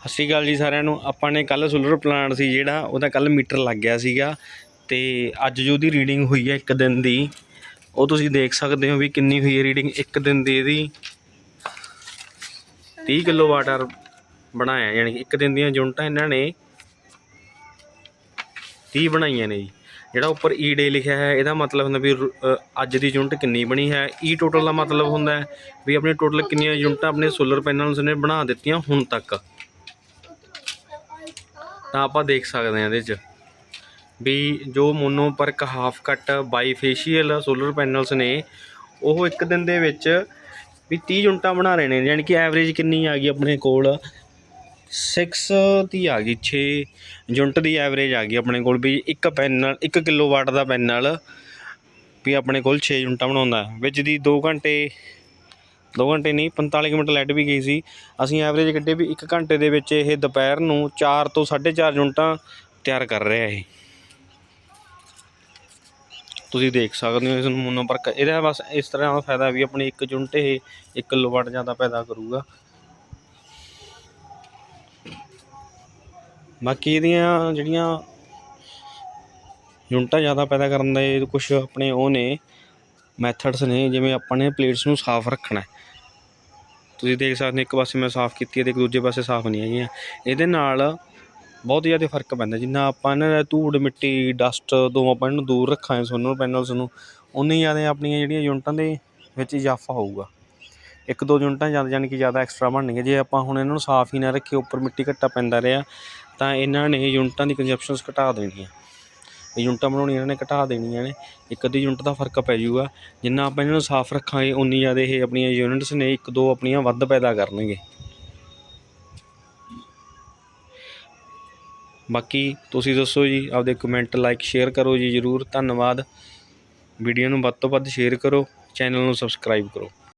ਸਤਿ ਸ਼੍ਰੀ ਅਕਾਲ ਜੀ ਸਾਰਿਆਂ ਨੂੰ। ਆਪਾਂ ਨੇ ਕੱਲ ਸੋਲਰ ਪਲਾਂਟ ਸੀ ਜਿਹੜਾ, ਉਹਦਾ ਕੱਲ ਮੀਟਰ ਲੱਗ ਗਿਆ ਸੀਗਾ ਤੇ ਅੱਜ ਜੋ ਉਹਦੀ ਰੀਡਿੰਗ ਹੋਈ ਹੈ ਇੱਕ ਦਿਨ ਦੀ, ਉਹ ਤੁਸੀਂ ਦੇਖ ਸਕਦੇ ਹੋ ਵੀ ਕਿੰਨੀ ਹੋਈ ਹੈ ਰੀਡਿੰਗ ਇੱਕ ਦਿਨ ਦੀ ਇਹਦੀ। 30 ਕਿਲੋਵਾਟ ਆਰ ਬਣਾਇਆ, ਯਾਨੀ ਕਿ ਇੱਕ ਦਿਨ ਦੀਆਂ ਯੂਨਿਟਾਂ ਇਹਨਾਂ ਨੇ 30 ਬਣਾਈਆਂ ਨੇ ਜੀ। ਜਿਹੜਾ ਉੱਪਰ e ਈ ਡੇ ਲਿਖਿਆ ਹੈ, ਇਹਦਾ ਮਤਲਬ ਹੁੰਦਾ ਵੀ ਰ- ਅੱਜ ਦੀ ਯੂਨਿਟ ਕਿੰਨੀ ਬਣੀ ਹੈ। e ਈ ਟੋਟਲ ਦਾ ਮਤਲਬ ਹੁੰਦਾ ਵੀ ਆਪਣੇ ਟੋਟਲ ਕਿੰਨੀਆਂ ਯੂਨਿਟਾਂ ਆਪਣੇ ਸੋਲਰ ਪੈਨਲਸ ਨੇ ਬਣਾ ਦਿੱਤੀਆਂ ਹੁਣ ਤੱਕ। ਤਾਂ ਆਪਾਂ ਦੇਖ ਸਕਦੇ ਹਾਂ ਇਹਦੇ 'ਚ ਵੀ ਜੋ ਮੋਨੋ ਪਰਕ ਹਾਫ ਕੱਟ ਬਾਈਫੇਸ਼ੀਅਲ ਸੋਲਰ ਪੈਨਲਸ ਨੇ, ਉਹ ਇੱਕ ਦਿਨ ਦੇ ਵਿੱਚ ਵੀ 30 ਯੂਨਿਟਾਂ ਬਣਾ ਰਹੇ ਨੇ, ਯਾਨੀ ਕਿ ਐਵਰੇਜ ਕਿੰਨੀ ਆ ਗਈ ਆਪਣੇ ਕੋਲ? 6 ਦੀ ਆ ਗਈ 6 ਯੂਨਿਟ ਦੀ ਐਵਰੇਜ ਆ ਗਈ ਆਪਣੇ ਕੋਲ ਵੀ ਇੱਕ ਪੈਨਲ 1 ਕਿਲੋਵਾਟ ਦਾ ਪੈਨਲ ਵੀ ਆਪਣੇ ਕੋਲ 6 ਯੂਨਿਟਾਂ ਬਣਾਉਂਦਾ, ਵਿੱਚ ਦੀ 2 ਘੰਟੇ ਦੋ ਘੰਟੇ ਨਹੀਂ 45 ਮਿੰਟ ਲਾਈਟ ਵੀ ਗਈ ਸੀ। ਅਸੀਂ ਐਵਰੇਜ ਕੱਢੇ ਵੀ 1 ਘੰਟੇ ਦੇ ਵਿੱਚ ਇਹ ਦੁਪਹਿਰ ਨੂੰ 4 ਤੋਂ 4.5 ਯੂਨਿਟਾਂ ਤਿਆਰ ਕਰ ਰਿਹਾ ਇਹ। ਤੁਸੀਂ ਦੇਖ ਸਕਦੇ ਹੋ ਇਸ ਨੂੰ ਪਰ ਇਹਦਾ ਬਸ ਇਸ ਤਰ੍ਹਾਂ ਦਾ ਫਾਇਦਾ ਵੀ ਆਪਣੀ ਇੱਕ ਯੂਨਿਟ ਇਹ 1 ਕਿਲੋਵਾਟ ਜ਼ਿਆਦਾ ਪੈਦਾ ਕਰੂਗਾ। ਬਾਕੀ ਇਹਦੀਆਂ ਜਿਹੜੀਆਂ ਯੂਨਿਟਾਂ ਜ਼ਿਆਦਾ ਪੈਦਾ ਕਰਨ ਦੇ ਕੁਝ ਆਪਣੇ ਉਹ ਨੇ। ਮੈਥਡਸ ਨੇ, ਜਿਵੇਂ ਆਪਾਂ ਨੇ ਪਲੇਟਸ ਨੂੰ ਸਾਫ਼ ਰੱਖਣਾ ਤੁਸੀਂ ਦੇਖ ਸਕਦੇ ਇੱਕ ਪਾਸੇ ਮੈਂ ਸਾਫ਼ ਕੀਤੀ ਹੈ ਤੇ ਇੱਕ ਦੂਜੇ ਪਾਸੇ ਸਾਫ਼ ਨਹੀਂ ਹੈਗੀਆਂ। ਇਹਦੇ ਨਾਲ ਬਹੁਤ ਜ਼ਿਆਦਾ ਫ਼ਰਕ ਪੈਂਦਾ ਜਿੰਨਾ ਆਪਾਂ ਇਹਨਾਂ ਦਾ ਧੂੜ, ਮਿੱਟੀ ਡਸਟ ਤੋਂ ਆਪਾਂ ਇਹਨੂੰ ਦੂਰ ਰੱਖਾਂਗੇ ਸੋਲਰ ਪੈਨਲਸ ਨੂੰ ਉਨੀ ਜ਼ਿਆਦਾ ਆਪਣੀਆਂ ਜਿਹੜੀਆਂ ਯੂਨਿਟਾਂ ਦੇ ਵਿੱਚ ਇਜ਼ਾਫਾ ਹੋਊਗਾ। ਇੱਕ ਦੋ ਯੂਨਿਟਾਂ ਜ਼ਿਆਦਾ ਯਾਨੀ ਕਿ ਜ਼ਿਆਦਾ ਐਕਸਟਰਾ ਬਣਨਗੀਆਂ ਜੇ ਆਪਾਂ ਹੁਣ ਇਹਨਾਂ ਨੂੰ ਸਾਫ਼ ਹੀ ਨਾ ਰੱਖੇ ਉੱਪਰ ਮਿੱਟੀ ਘੱਟਾ ਪੈਂਦਾ ਰਿਹਾ, ਤਾਂ ਇਹਨਾਂ ਨੇ ਯੂਨਿਟਾਂ ਦੀ ਕੰਜਪਸ਼ਨਸ ਘਟਾ ਦੇਣੀਆਂ। ਇਹ ਯੂਨਿਟਾਂ ਬਣਾਉਣੀਆਂ ਇਹਨਾਂ ਨੇ, ਘਟਾ ਦੇਣੀਆਂ ਨੇ। ਇੱਕ ਅੱਧੀ ਯੂਨਿਟ ਦਾ ਫ਼ਰਕ ਪੈ ਜਾਊਗਾ। ਜਿੰਨਾ ਆਪਾਂ ਇਹਨਾਂ ਨੂੰ ਸਾਫ਼ ਰੱਖਾਂਗੇ ਉਨੀ ਜ਼ਿਆਦਾ ਇਹ ਆਪਣੀਆਂ ਯੂਨਿਟਸ ਨੇ, ਇੱਕ ਦੋ ਆਪਣੀਆਂ ਵੱਧ ਪੈਦਾ ਕਰਨਗੇ। ਬਾਕੀ ਤੁਸੀਂ ਦੱਸੋ ਜੀ, ਆਪਦੇ ਕਮੈਂਟ ਲਾਈਕ ਸ਼ੇਅਰ ਕਰੋ ਜੀ ਜਰੂਰ। ਧੰਨਵਾਦ। ਵੀਡੀਓ ਨੂੰ ਵੱਧ ਤੋਂ ਵੱਧ ਸ਼ੇਅਰ ਕਰੋ ਚੈਨਲ ਨੂੰ ਸਬਸਕ੍ਰਾਈਬ ਕਰੋ।